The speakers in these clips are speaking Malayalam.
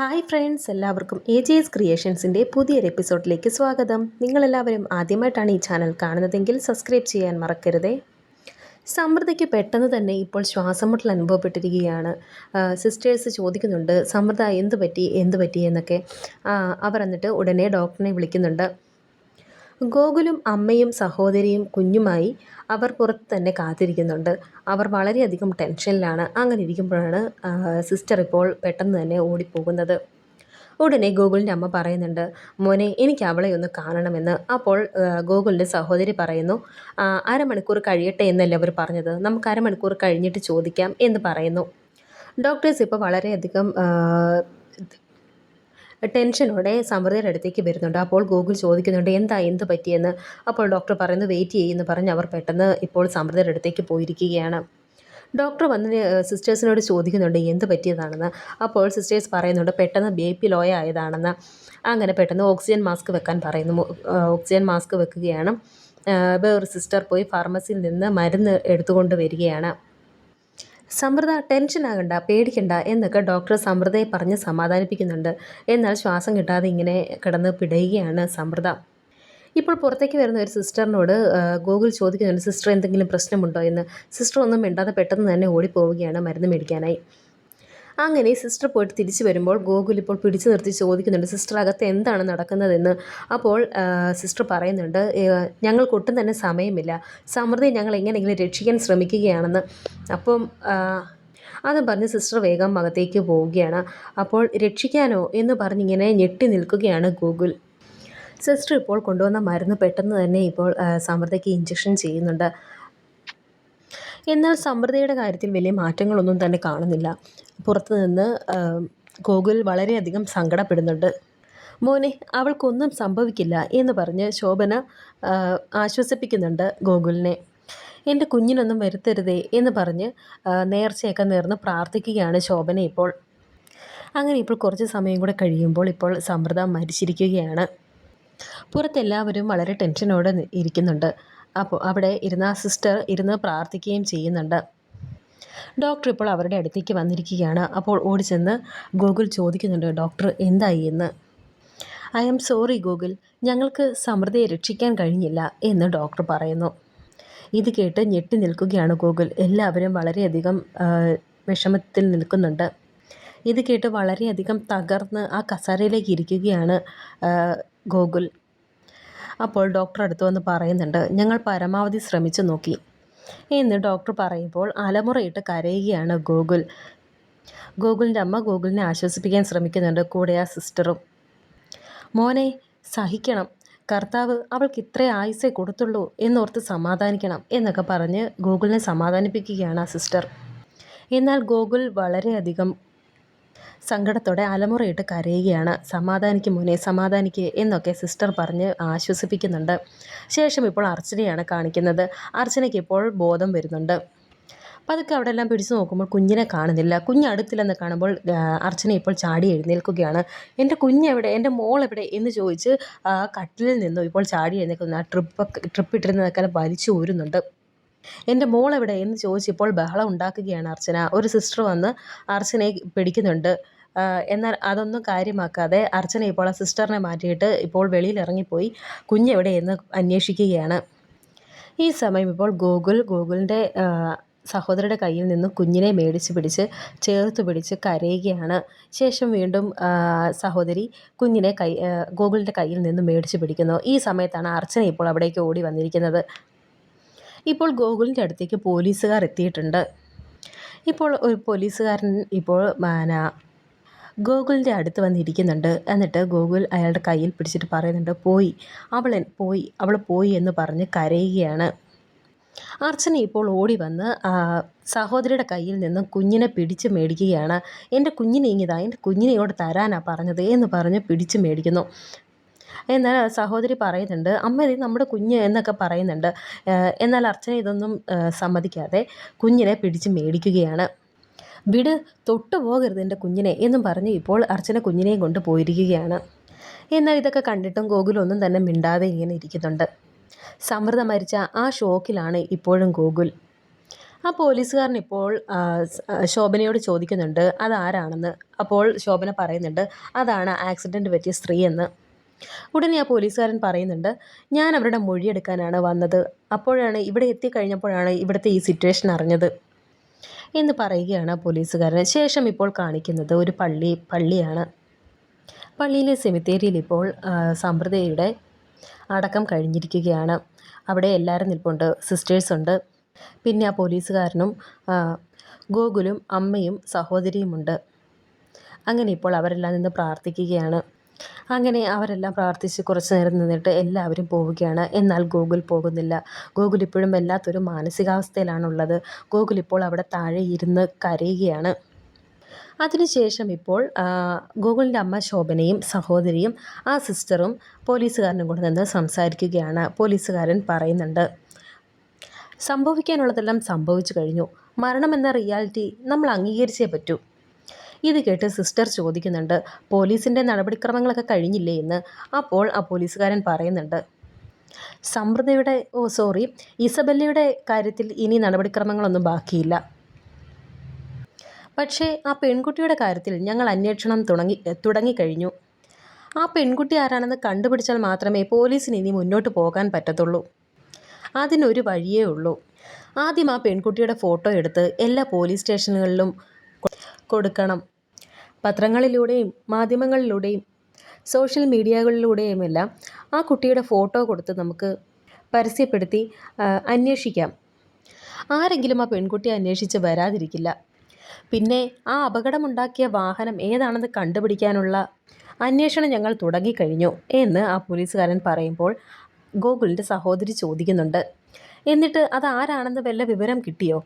ഹായ് ഫ്രണ്ട്സ് എല്ലാവർക്കും എ ജെ എസ് ക്രിയേഷൻസിന്റെ പുതിയൊരു എപ്പിസോഡിലേക്ക് സ്വാഗതം. നിങ്ങളെല്ലാവരും ആദ്യമായിട്ടാണ് ഈ ചാനൽ കാണുന്നതെങ്കിൽ സബ്സ്ക്രൈബ് ചെയ്യാൻ മറക്കരുതേ. സമൃദ്ധയ്ക്ക് പെട്ടെന്ന് തന്നെ ഇപ്പോൾ ശ്വാസം മുട്ടൽ അനുഭവപ്പെട്ടിരിക്കുകയാണ് സിസ്റ്റേഴ്സ് ചോദിക്കുന്നുണ്ട് സമൃദ്ധ എന്ത് പറ്റി എന്ത് പറ്റി എന്നൊക്കെ അവർ എന്നിട്ട് ഉടനെ ഡോക്ടറിനെ വിളിക്കുന്നുണ്ട്. ഗോകുലും അമ്മയും സഹോദരിയും കുഞ്ഞുമായി അവർ പുറത്ത് തന്നെ കാത്തിരിക്കുന്നുണ്ട്. അവർ വളരെയധികം ടെൻഷനിലാണ്. അങ്ങനെ ഇരിക്കുമ്പോഴാണ് സിസ്റ്റർ ഇപ്പോൾ പെട്ടെന്ന് തന്നെ ഓടിപ്പോകുന്നത്. ഉടനെ ഗോകുലിന്റെ അമ്മ പറയുന്നുണ്ട് മോനെ എനിക്ക് അവളെ ഒന്ന് കാണണമെന്ന്. അപ്പോൾ ഗോകുലിന്റെ സഹോദരി പറയുന്നു "ആ, അരമണിക്കൂർ കഴിയട്ടെ എന്നല്ലേ അവർ പറഞ്ഞത്? നമുക്ക് അരമണിക്കൂർ കഴിഞ്ഞിട്ട് ചോദിക്കാം എന്ന് പറയുന്നു. ഡോക്ടേഴ്സ് ഇപ്പോൾ വളരെയധികം ടെൻഷനോടെ സമൃദ്ധയുടെ അടുത്തേക്ക് വരുന്നുണ്ട്. അപ്പോൾ ഗൂഗിൾ ചോദിക്കുന്നുണ്ട് എന്താ എന്ത് പറ്റിയെന്ന്? അപ്പോൾ ഡോക്ടർ പറയുന്നു വെയിറ്റ് ചെയ്യുമെന്ന് പറഞ്ഞ് അവർ പെട്ടെന്ന് ഇപ്പോൾ സമൃദ്ധയുടെ അടുത്തേക്ക് പോയിരിക്കുകയാണ്. ഡോക്ടർ വന്ന് സിസ്റ്റേഴ്സിനോട് ചോദിക്കുന്നുണ്ട് എന്ത് പറ്റിയതാണെന്ന്? അപ്പോൾ സിസ്റ്റേഴ്സ് പറയുന്നുണ്ട് പെട്ടെന്ന് ബി പി ലോ ആയതാണെന്ന്. അങ്ങനെ പെട്ടെന്ന് ഓക്സിജൻ മാസ്ക് വെക്കാൻ പറയുന്നു ഓക്സിജൻ മാസ്ക് വെക്കുകയാണ്. വേറൊരു സിസ്റ്റർ പോയി ഫാർമസിയിൽ നിന്ന് മരുന്ന് എടുത്തുകൊണ്ട് വരികയാണ്. സമൃദ്ധ ടെൻഷൻ ആകണ്ട പേടിക്കണ്ട എന്നൊക്കെ ഡോക്ടർ സമൃദ്ധയെ പറഞ്ഞ് സമാധാനിപ്പിക്കുന്നുണ്ട്. എന്നാൽ ശ്വാസം കിട്ടാതെ ഇങ്ങനെ കിടന്ന് പിടയുകയാണ് സമൃദ്ധ. ഇപ്പോൾ പുറത്തേക്ക് വരുന്ന ഒരു സിസ്റ്ററിനോട് ഗൂഗിൾ ചോദിക്കുന്നുണ്ട് സിസ്റ്റർ എന്തെങ്കിലും പ്രശ്നമുണ്ടോ? എന്ന്. സിസ്റ്റർ ഒന്നും മിണ്ടാതെ പെട്ടെന്ന് തന്നെ ഓടിപ്പോവുകയാണ് മരുന്ന് മേടിക്കാനായി. അങ്ങനെ സിസ്റ്റർ പോയിട്ട് തിരിച്ചു വരുമ്പോൾ ഗോകുൽ ഇപ്പോൾ പിടിച്ചു നിർത്തി ചോദിക്കുന്നുണ്ട് സിസ്റ്റർ അകത്ത് എന്താണ് നടക്കുന്നതെന്ന്? അപ്പോൾ സിസ്റ്റർ പറയുന്നുണ്ട് ഞങ്ങൾക്കൊട്ടും ഞങ്ങൾക്ക് തന്നെ സമയമില്ല. സമൃദ്ധി ഞങ്ങൾ എങ്ങനെയെങ്കിലും രക്ഷിക്കാൻ ശ്രമിക്കുകയാണെന്ന്. അപ്പം അതും പറഞ്ഞ് സിസ്റ്റർ വേഗം അകത്തേക്ക് പോവുകയാണ്. അപ്പോൾ രക്ഷിക്കാനോ? എന്ന് പറഞ്ഞിങ്ങനെ ഞെട്ടി നിൽക്കുകയാണ് ഗൂഗിൾ സിസ്റ്റർ ഇപ്പോൾ കൊണ്ടുവന്ന മരുന്ന് പെട്ടെന്ന് തന്നെ ഇപ്പോൾ സമൃദ്ധയ്ക്ക് ഇഞ്ചക്ഷൻ ചെയ്യുന്നുണ്ട്. എന്നാൽ സമൃദ്ധിയുടെ കാര്യത്തിൽ വലിയ മാറ്റങ്ങളൊന്നും തന്നെ കാണുന്നില്ല. പുറത്തു നിന്ന് ഗോകുൽ വളരെയധികം സങ്കടപ്പെടുന്നുണ്ട്. മോനെ അവൾക്കൊന്നും സംഭവിക്കില്ല എന്ന് പറഞ്ഞ് ശോഭന ആശ്വസിപ്പിക്കുന്നുണ്ട് ഗോകുലിനെ. എന്റെ കുഞ്ഞിനൊന്നും വരുത്തരുതേ എന്ന് പറഞ്ഞ് നേർച്ചയൊക്കെ നേർന്ന് പ്രാർത്ഥിക്കുകയാണ് ശോഭന ഇപ്പോൾ. അങ്ങനെ ഇപ്പോൾ കുറച്ച് സമയം കൂടെ കഴിയുമ്പോൾ ഇപ്പോൾ സമൃദ്ധ മരിച്ചിരിക്കുകയാണ്. പുറത്തെല്ലാവരും വളരെ ടെൻഷനോടെ ഇരിക്കുന്നുണ്ട്. അപ്പോൾ അവിടെ ഇരുന്ന സിസ്റ്റർ ഇരുന്ന് പ്രാർത്ഥിക്കുകയും ചെയ്യുന്നുണ്ട്. ഡോക്ടർ ഇപ്പോൾ അവരുടെ അടുത്തേക്ക് വന്നിരിക്കുകയാണ്. അപ്പോൾ ഓടി ചെന്ന് ഗൂഗിൾ ചോദിക്കുന്നുണ്ട് ഡോക്ടർ എന്തായി എന്ന്? ഐ ആം സോറി ഗൂഗിൾ ഞങ്ങൾക്ക് സമൃദ്ധയെ രക്ഷിക്കാൻ കഴിഞ്ഞില്ല എന്ന് ഡോക്ടർ പറയുന്നു. ഇത് കേട്ട് ഞെട്ടി നിൽക്കുകയാണ് ഗൂഗിൾ. എല്ലാവരും വളരെയധികം വിഷമത്തിൽ നിൽക്കുന്നുണ്ട്. ഇത് കേട്ട് വളരെയധികം തകർന്ന് ആ കസേരയിലേക്ക് ഇരിക്കുകയാണ് ഗോകുൽ അപ്പോൾ ഡോക്ടർ അടുത്ത് വന്ന് പറയുന്നുണ്ട് ഞങ്ങൾ പരമാവധി ശ്രമിച്ചു നോക്കി. എന്ന് ഡോക്ടർ പറയുമ്പോൾ അലമുറയിട്ട് കരയുകയാണ് ഗോകുൽ. ഗോകുലിന്റെ അമ്മ ഗോകുലിനെ ആശ്വസിപ്പിക്കാൻ ശ്രമിക്കുന്നുണ്ട് കൂടെ ആ സിസ്റ്ററും. മോനെ സഹിക്കണം. കർത്താവ് അവൾക്ക് ഇത്രേ ആയുസേ കൊടുത്തുള്ളൂ എന്നോർത്ത് സമാധാനിക്കണം എന്നൊക്കെ പറഞ്ഞ് ഗോകുലിനെ സമാധാനിപ്പിക്കുകയാണ് ആ സിസ്റ്റർ. എന്നാൽ ഗോകുൽ വളരെയധികം സങ്കടത്തോടെ അലമുറയിട്ട് കരയുകയാണ്. സമാധാനിക്ക് മോനെ സമാധാനിക്ക് എന്നൊക്കെ സിസ്റ്റർ പറഞ്ഞ് ആശ്വസിപ്പിക്കുന്നുണ്ട്. ശേഷം ഇപ്പോൾ അർച്ചനയാണ് കാണിക്കുന്നത്. അർച്ചനയ്ക്ക് ഇപ്പോൾ ബോധം വരുന്നുണ്ട്. പതുക്കെ അവിടെ എല്ലാം പിടിച്ചു നോക്കുമ്പോൾ കുഞ്ഞിനെ കാണുന്നില്ല. കുഞ്ഞ് അടുത്തില്ലെന്ന് കാണുമ്പോൾ അർച്ചന ഇപ്പോൾ ചാടി എഴുന്നേൽക്കുകയാണ്. എന്റെ കുഞ്ഞെവിടെ എന്റെ മോൾ എവിടെ? എന്ന് ചോദിച്ച് കട്ടിലിൽ നിന്നും ഇപ്പോൾ ചാടി എഴുന്നേൽക്കുന്നു ആ ട്രിപ്പ് ട്രിപ്പ് ഇട്ടിരുന്നതൊക്കെ വലിച്ചു ഊരുന്നുണ്ട്. എന്റെ മോൾ എവിടെ? എന്ന് ചോദിച്ചപ്പോൾ ബഹളം ഉണ്ടാക്കുകയാണ് അർച്ചന. ഒരു സിസ്റ്റർ വന്ന് അർച്ചനയെ പിടിക്കുന്നുണ്ട്. എന്നാൽ അതൊന്നും കാര്യമാക്കാതെ അർച്ചന ഇപ്പോൾ ആ സിസ്റ്ററിനെ മാറ്റിയിട്ട് ഇപ്പോൾ വെളിയിൽ ഇറങ്ങിപ്പോയി കുഞ്ഞെവിടെ എന്ന് അന്വേഷിക്കുകയാണ്. ഈ സമയം ഇപ്പോൾ ഗൂഗിൾ ഗൂഗിളിന്റെ സഹോദരിയുടെ കയ്യിൽ നിന്ന് കുഞ്ഞിനെ മേടിച്ച് പിടിച്ച് ചേർത്ത് പിടിച്ച് കരയുകയാണ്. ശേഷം വീണ്ടും സഹോദരി കുഞ്ഞിനെ കൈ ഗൂഗിളിന്റെ കയ്യിൽ നിന്ന് മേടിച്ച് പിടിക്കുന്നു. ഈ സമയത്താണ് അർച്ചന ഇപ്പോൾ അവിടേക്ക് ഓടി വന്നിരിക്കുന്നത്. ഇപ്പോൾ ഗോകുലിന്റെ അടുത്തേക്ക് പോലീസുകാർ എത്തിയിട്ടുണ്ട്. ഇപ്പോൾ ഒരു പോലീസുകാരൻ ഇപ്പോൾ മാന ഗോകുലിന്റെ അടുത്ത് വന്നിരിക്കുന്നുണ്ട്. എന്നിട്ട് ഗോകുൽ അയാളുടെ കയ്യിൽ പിടിച്ചിട്ട് പറയുന്നുണ്ട് പോയി അവൾ പോയി അവൾ പോയി എന്ന് പറഞ്ഞ് കരയുകയാണ്. അർച്ചന ഇപ്പോൾ ഓടി വന്ന് സഹോദരിയുടെ കയ്യിൽ നിന്ന് കുഞ്ഞിനെ പിടിച്ച് മേടിക്കുകയാണ്. എന്റെ കുഞ്ഞിനെ ഇങ്ങിതാ എന്റെ കുഞ്ഞിനെ ഇവിടെ തരാനാണ് പറഞ്ഞത് എന്ന് പറഞ്ഞ് പിടിച്ച് മേടിക്കുന്നു. എന്നാൽ സഹോദരി പറയുന്നുണ്ട് അമ്മ ഇത് നമ്മുടെ കുഞ്ഞ് എന്നൊക്കെ പറയുന്നുണ്ട്. എന്നാൽ അർച്ചന ഇതൊന്നും സമ്മതിക്കാതെ കുഞ്ഞിനെ പിടിച്ച് മേടിക്കുകയാണ്. വിട് തൊട്ടു പോകരുത് എന്റെ കുഞ്ഞിനെ എന്നും പറഞ്ഞ് ഇപ്പോൾ അർച്ചന കുഞ്ഞിനെയും കൊണ്ട് പോയിരിക്കുകയാണ്. എന്നാൽ ഇതൊക്കെ കണ്ടിട്ടും ഗോകുലൊന്നും തന്നെ മിണ്ടാതെ ഇങ്ങനെ ഇരിക്കുന്നുണ്ട്. സമൃദ്ധ മരിച്ച ആ ഷോക്കിലാണ് ഇപ്പോഴും ഗോകുൽ. ആ പോലീസുകാരൻ ഇപ്പോൾ ശോഭനയോട് ചോദിക്കുന്നുണ്ട് അതാരാണെന്ന് അപ്പോൾ ശോഭന പറയുന്നുണ്ട് അതാണ് ആക്സിഡന്റ് പറ്റിയ സ്ത്രീ എന്ന്. ഉടനെ ആ പോലീസുകാരൻ പറയുന്നുണ്ട് ഞാൻ അവരുടെ മൊഴിയെടുക്കാനാണ് വന്നത്. അപ്പോഴാണ് ഇവിടെ എത്തിക്കഴിഞ്ഞപ്പോഴാണ് ഇവിടുത്തെ ഈ സിറ്റുവേഷൻ അറിഞ്ഞത്. എന്ന് പറയുകയാണ് പോലീസുകാരൻ. ശേഷം ഇപ്പോൾ കാണിക്കുന്നത് ഒരു പള്ളി പള്ളിയാണ്. പള്ളിയിലെ സെമിത്തേരിയിൽ ഇപ്പോൾ സമ്പ്രദയുടെ അടക്കം കഴിഞ്ഞിരിക്കുകയാണ്. അവിടെ എല്ലാവരും നിൽപ്പുണ്ട് സിസ്റ്റേഴ്സുണ്ട് പിന്നെ ആ പോലീസുകാരനും ഗോകുലും അമ്മയും സഹോദരിയുമുണ്ട് അങ്ങനെ ഇപ്പോൾ അവരെല്ലാം നിന്ന് പ്രാർത്ഥിക്കുകയാണ്. അങ്ങനെ അവരെല്ലാം പ്രാർത്ഥിച്ച് കുറച്ച് നേരം നിന്നിട്ട് എല്ലാവരും പോവുകയാണ്. എന്നാൽ ഗോകുൽ പോകുന്നില്ല. ഗോകുൽ ഇപ്പോഴും വല്ലാത്തൊരു മാനസികാവസ്ഥയിലാണുള്ളത്. ഗോകുൽ ഇപ്പോൾ അവിടെ താഴെ ഇരുന്ന് കരയുകയാണ്. അതിനുശേഷം ഇപ്പോൾ ഗൂഗിളിന്റെ അമ്മ ശോഭനയും സഹോദരിയും ആ സിസ്റ്ററും പോലീസുകാരനും കൂടെ നിന്ന് സംസാരിക്കുകയാണ്. പോലീസുകാരൻ പറയുന്നുണ്ട് സംഭവിക്കാനുള്ളതെല്ലാം സംഭവിച്ചു കഴിഞ്ഞു. മരണമെന്ന റിയാലിറ്റി നമ്മൾ അംഗീകരിച്ചേ പറ്റൂ. ഇത് കേട്ട് സിസ്റ്റർ ചോദിക്കുന്നുണ്ട് പോലീസിന്റെ നടപടിക്രമങ്ങളൊക്കെ കഴിഞ്ഞില്ലേ എന്ന് അപ്പോൾ ആ പോലീസുകാരൻ പറയുന്നുണ്ട് സമൃദ്ധയുടെ ഓ സോറി ഇസബല്ലയുടെ കാര്യത്തിൽ ഇനി നടപടിക്രമങ്ങളൊന്നും ബാക്കിയില്ല. പക്ഷേ ആ പെൺകുട്ടിയുടെ കാര്യത്തിൽ ഞങ്ങൾ അന്വേഷണം തുടങ്ങി തുടങ്ങിക്കഴിഞ്ഞു. ആ പെൺകുട്ടി ആരാണെന്ന് കണ്ടുപിടിച്ചാൽ മാത്രമേ പോലീസിന് ഇനി മുന്നോട്ട് പോകാൻ പറ്റത്തുള്ളൂ. അതിനൊരു വഴിയേ ഉള്ളൂ. ആദ്യം ആ പെൺകുട്ടിയുടെ ഫോട്ടോ എടുത്ത് എല്ലാ പോലീസ് സ്റ്റേഷനുകളിലും കൊടുക്കണം. പത്രങ്ങളിലൂടെയും മാധ്യമങ്ങളിലൂടെയും സോഷ്യൽ മീഡിയകളിലൂടെയുമെല്ലാം ആ കുട്ടിയുടെ ഫോട്ടോ കൊടുത്ത് നമുക്ക് പരസ്യപ്പെടുത്തി അന്വേഷിക്കാം. ആരെങ്കിലും ആ പെൺകുട്ടിയെ അന്വേഷിച്ച് വരാതിരിക്കില്ല. പിന്നെ ആ അപകടമുണ്ടാക്കിയ വാഹനം ഏതാണെന്ന് കണ്ടുപിടിക്കാനുള്ള അന്വേഷണം ഞങ്ങൾ തുടങ്ങിക്കഴിഞ്ഞു എന്ന് ആ പോലീസുകാരൻ പറയുമ്പോൾ ഗോകുലിന്റെ സഹോദരി ചോദിക്കുന്നുണ്ട്. എന്നിട്ട് അത് ആരാണെന്ന് വല്ല വിവരം കിട്ടിയോ?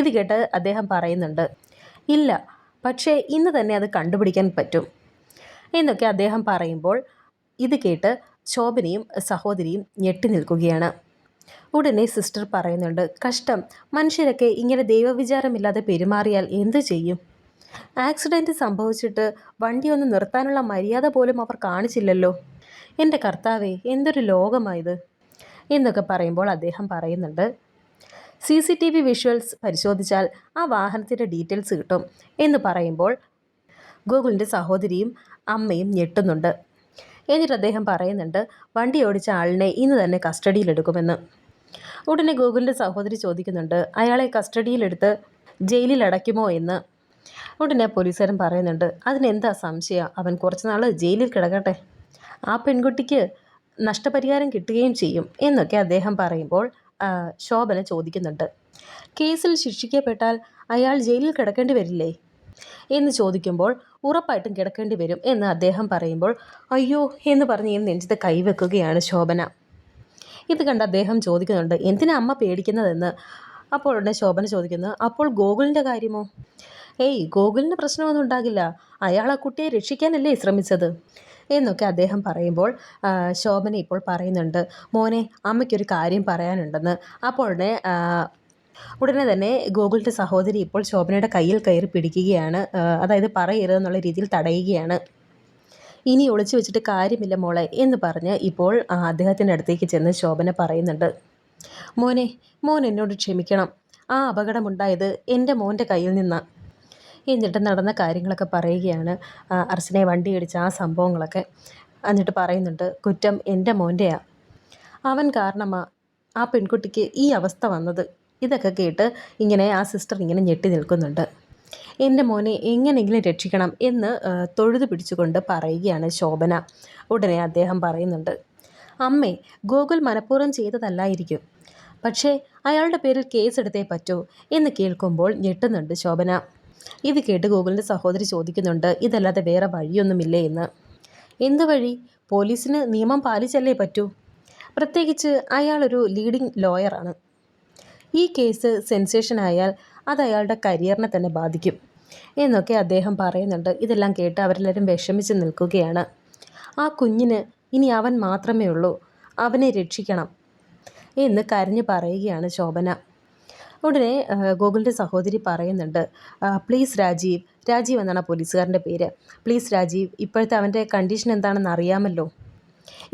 ഇത് കേട്ട് അദ്ദേഹം പറയുന്നുണ്ട്. ഇല്ല. പക്ഷേ ഇന്ന് തന്നെ അത് കണ്ടുപിടിക്കാൻ പറ്റും. എന്നൊക്കെ അദ്ദേഹം പറയുമ്പോൾ ഇത് കേട്ട് ശോഭനയും സഹോദരിയും ഞെട്ടി നിൽക്കുകയാണ്. ഉടനെ സിസ്റ്റർ പറയുന്നുണ്ട് കഷ്ടം. മനുഷ്യരൊക്കെ ഇങ്ങനെ ദൈവവിചാരമില്ലാതെ പെരുമാറിയാൽ എന്തു ചെയ്യും? ആക്സിഡന്റ് സംഭവിച്ചിട്ട് വണ്ടി ഒന്ന് നിർത്താനുള്ള മര്യാദ പോലും അവർ കാണിച്ചില്ലല്ലോ. എന്റെ കർത്താവേ എന്തൊരു ലോകമായത് എന്നൊക്കെ പറയുമ്പോൾ അദ്ദേഹം പറയുന്നുണ്ട് C C T V visuals പരിശോധിച്ചാൽ ആ വാഹനത്തിന്റെ ഡീറ്റെയിൽസ് കിട്ടും എന്ന് പറയുമ്പോൾ ഗൂഗിളിന്റെ സഹോദരിയും അമ്മയും ഞെട്ടുന്നുണ്ട്. എന്നിട്ട് അദ്ദേഹം പറയുന്നുണ്ട് വണ്ടി ഓടിച്ച ആളിനെ ഇന്ന് തന്നെ കസ്റ്റഡിയിലെടുക്കുമെന്ന് ഉടനെ ഗൂഗിളിന്റെ സഹോദരി ചോദിക്കുന്നുണ്ട് അയാളെ കസ്റ്റഡിയിലെടുത്ത് ജയിലിൽ അടയ്ക്കുമോ എന്ന്? ഉടനെ പോലീസുകാരൻ പറയുന്നുണ്ട് അതിനെന്താ സംശയം? അവൻ കുറച്ച് നാൾ ജയിലിൽ കിടക്കട്ടെ. ആ പെൺകുട്ടിക്ക് നഷ്ടപരിഹാരം കിട്ടുകയും ചെയ്യും എന്നൊക്കെ അദ്ദേഹം പറയുമ്പോൾ ശോഭന ചോദിക്കുന്നുണ്ട്. കേസിൽ ശിക്ഷിക്കപ്പെട്ടാൽ അയാൾ ജയിലിൽ കിടക്കേണ്ടി വരില്ലേ? എന്ന് ചോദിക്കുമ്പോൾ ഉറപ്പായിട്ടും കിടക്കേണ്ടി വരും എന്ന് അദ്ദേഹം പറയുമ്പോൾ അയ്യോ എന്ന് പറഞ്ഞ് നെഞ്ചത്ത് കൈവെക്കുകയാണ് ശോഭന. ഇത് കണ്ട് അദ്ദേഹം ചോദിക്കുന്നുണ്ട് എന്തിനാ അമ്മ പേടിക്കുന്നതെന്ന്? അപ്പോൾ ഉടനെ ശോഭന ചോദിക്കുന്നു അപ്പോൾ ഗോകുലിന്റെ കാര്യമോ? ഏയ് ഗോകുലിന് പ്രശ്നമൊന്നും ഉണ്ടാകില്ല. അയാൾ ആ കുട്ടിയെ രക്ഷിക്കാനല്ലേ ശ്രമിച്ചത്. എന്നൊക്കെ അദ്ദേഹം പറയുമ്പോൾ ശോഭന ഇപ്പോൾ പറയുന്നുണ്ട് മോനെ അമ്മയ്ക്കൊരു കാര്യം പറയാനുണ്ടെന്ന്. അപ്പോൾ ഉടനെ തന്നെ ഗോകുലിന്റെ സഹോദരി ഇപ്പോൾ ശോഭനയുടെ കയ്യിൽ കയറി പിടിക്കുകയാണ് അതായത് പറയരുതെന്നുള്ള രീതിയിൽ തടയുകയാണ്. ഇനി ഒളിച്ചു വെച്ചിട്ട് കാര്യമില്ല മോളെ എന്ന് പറഞ്ഞ് ഇപ്പോൾ അദ്ദേഹത്തിന്റെ അടുത്തേക്ക് ചെന്ന് ശോഭന പറയുന്നുണ്ട്. മോനെ മോൻ എന്നോട് ക്ഷമിക്കണം. ആ അപകടമുണ്ടായത് എന്റെ മോന്റെ കയ്യിൽ നിന്നാണ് എന്നിട്ട് നടന്ന കാര്യങ്ങളൊക്കെ പറയുകയാണ് അർച്ചനയെ അർച്ചനെ വണ്ടി ഇടിച്ച ആ സംഭവങ്ങളൊക്കെ. എന്നിട്ട് പറയുന്നുണ്ട് കുറ്റം എന്റെ മോന്റെയാണ് അവൻ കാരണമാ ആ പെൺകുട്ടിക്ക് ഈ അവസ്ഥ വന്നത്. ഇതൊക്കെ കേട്ട് ഇങ്ങനെ ആ സിസ്റ്റർ ഇങ്ങനെ ഞെട്ടി നിൽക്കുന്നുണ്ട്. എന്റെ മോനെ എങ്ങനെയെങ്കിലും രക്ഷിക്കണം എന്ന് തൊഴുതു പിടിച്ചുകൊണ്ട് പറയുകയാണ് ശോഭന. ഉടനെ അദ്ദേഹം പറയുന്നുണ്ട് അമ്മേ ഗോകുൽ മനഃപൂർവം ചെയ്തതല്ലായിരിക്കും. പക്ഷേ അയാളുടെ പേരിൽ കേസെടുത്തേ പറ്റൂ എന്ന് കേൾക്കുമ്പോൾ ഞെട്ടുന്നുണ്ട് ശോഭന. ഇത് കേട്ട് ഗോകുലിന്റെ സഹോദരി ചോദിക്കുന്നുണ്ട് ഇതല്ലാതെ വേറെ വഴിയൊന്നുമില്ലേ എന്ന്? എന്ത് വഴി? പോലീസിന് നിയമം പാലിച്ചല്ലേ പറ്റൂ? പ്രത്യേകിച്ച് അയാളൊരു ലീഡിംഗ് ലോയറാണ് ഈ കേസ് സെൻസേഷൻ ആയാൽ അത് അയാളുടെ കരിയറിനെ തന്നെ ബാധിക്കും എന്നൊക്കെ അദ്ദേഹം പറയുന്നുണ്ട്. ഇതെല്ലാം കേട്ട് അവരെല്ലാവരും വിഷമിച്ച് നിൽക്കുകയാണ്. ആ കുഞ്ഞിന് ഇനി അവൻ മാത്രമേ ഉള്ളൂ. അവനെ രക്ഷിക്കണം എന്ന് കരഞ്ഞു പറയുകയാണ് ശോഭന. ഉടനെ ഗോകുലിന്റെ സഹോദരി പറയുന്നുണ്ട് പ്ലീസ് രാജീവ് രാജീവ് എന്നാണ് പോലീസുകാരന്റെ പേര്. പ്ലീസ് രാജീവ് ഇപ്പോഴത്തെ അവന്റെ കണ്ടീഷൻ എന്താണെന്ന് അറിയാമല്ലോ.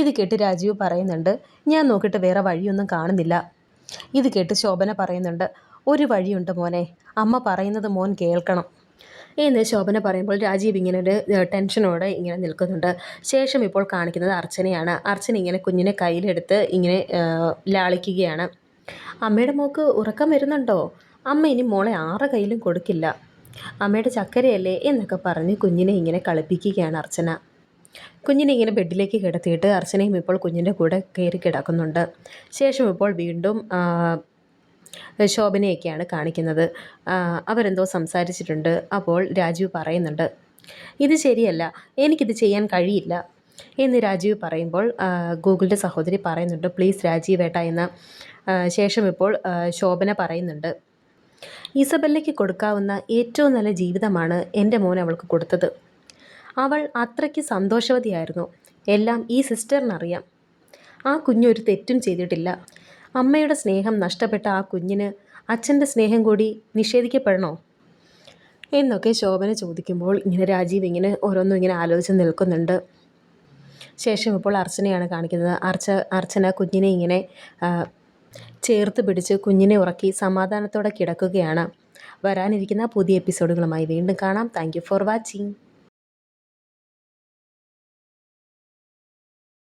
ഇത് കേട്ട് രാജീവ് പറയുന്നുണ്ട് ഞാൻ നോക്കിയിട്ട് വേറെ വഴിയൊന്നും കാണുന്നില്ല. ഇത് കേട്ട് ശോഭന പറയുന്നുണ്ട് ഒരു വഴിയുണ്ട് മോനെ അമ്മ പറയുന്നത് മോൻ കേൾക്കണം. എന്ന് ശോഭന പറയുമ്പോൾ രാജീവ് ഇങ്ങനെ ഒരു ടെൻഷനോടെ ഇങ്ങനെ നിൽക്കുന്നുണ്ട്. ശേഷം ഇപ്പോൾ കാണിക്കുന്നത് അർച്ചനയാണ്. അർച്ചന ഇങ്ങനെ കുഞ്ഞിനെ കയ്യിലെടുത്ത് ഇങ്ങനെ ലാളിക്കുകയാണ്. അമ്മയുടെ മോക്ക് ഉറക്കം വരുന്നുണ്ടോ? അമ്മ ഇനി മോളെ ആറ് കയ്യിലും കൊടുക്കില്ല. അമ്മയുടെ ചക്കരയല്ലേ എന്നൊക്കെ പറഞ്ഞ് കുഞ്ഞിനെ ഇങ്ങനെ കളിപ്പിക്കുകയാണ് അർച്ചന. കുഞ്ഞിനെ ഇങ്ങനെ ബെഡിലേക്ക് കിടത്തിയിട്ട് അർച്ചനയും ഇപ്പോൾ കുഞ്ഞിന്റെ കൂടെ കയറി കിടക്കുന്നുണ്ട്. ശേഷം ഇപ്പോൾ വീണ്ടും ശോഭനയൊക്കെയാണ് കാണിക്കുന്നത്. അവരെന്തോ സംസാരിച്ചിട്ടുണ്ട്. അപ്പോൾ രാജു പറയുന്നുണ്ട് ഇത് ശരിയല്ല. എനിക്കിത് ചെയ്യാൻ കഴിയില്ല. എന്ന് രാജീവ് പറയുമ്പോൾ ഗൂഗിളിന്റെ സഹോദരി പറയുന്നുണ്ട് പ്ലീസ് രാജീവ് ഏട്ട എന്ന ശേഷം ഇപ്പോൾ ശോഭന പറയുന്നുണ്ട് ഇസബല്ലയ്ക്ക് കൊടുക്കാവുന്ന ഏറ്റവും നല്ല ജീവിതമാണ് എന്റെ മോൻ അവൾക്ക് കൊടുത്തത്. അവൾ അത്രയ്ക്ക് സന്തോഷവതിയായിരുന്നു. എല്ലാം ഈ സിസ്റ്ററിനറിയാം. ആ കുഞ്ഞൊരു തെറ്റും ചെയ്തിട്ടില്ല. അമ്മയുടെ സ്നേഹം നഷ്ടപ്പെട്ട ആ കുഞ്ഞിന് അച്ഛന്റെ സ്നേഹം കൂടി നിഷേധിക്കപ്പെടണോ? എന്നൊക്കെ ശോഭന ചോദിക്കുമ്പോൾ ഇങ്ങനെ രാജീവ് ഇങ്ങനെ ഓരോന്നും ഇങ്ങനെ ആലോചിച്ച് നിൽക്കുന്നുണ്ട്. ശേഷം ഇപ്പോൾ അർച്ചനയാണ് കാണിക്കുന്നത്. അർച്ച അർച്ചന കുഞ്ഞിനെ ഇങ്ങനെ ചേർത്ത് പിടിച്ച് കുഞ്ഞിനെ ഉറക്കി സമാധാനത്തോടെ കിടക്കുകയാണ്. വരാനിരിക്കുന്ന പുതിയ എപ്പിസോഡുകളുമായി വീണ്ടും കാണാം. Thank for watching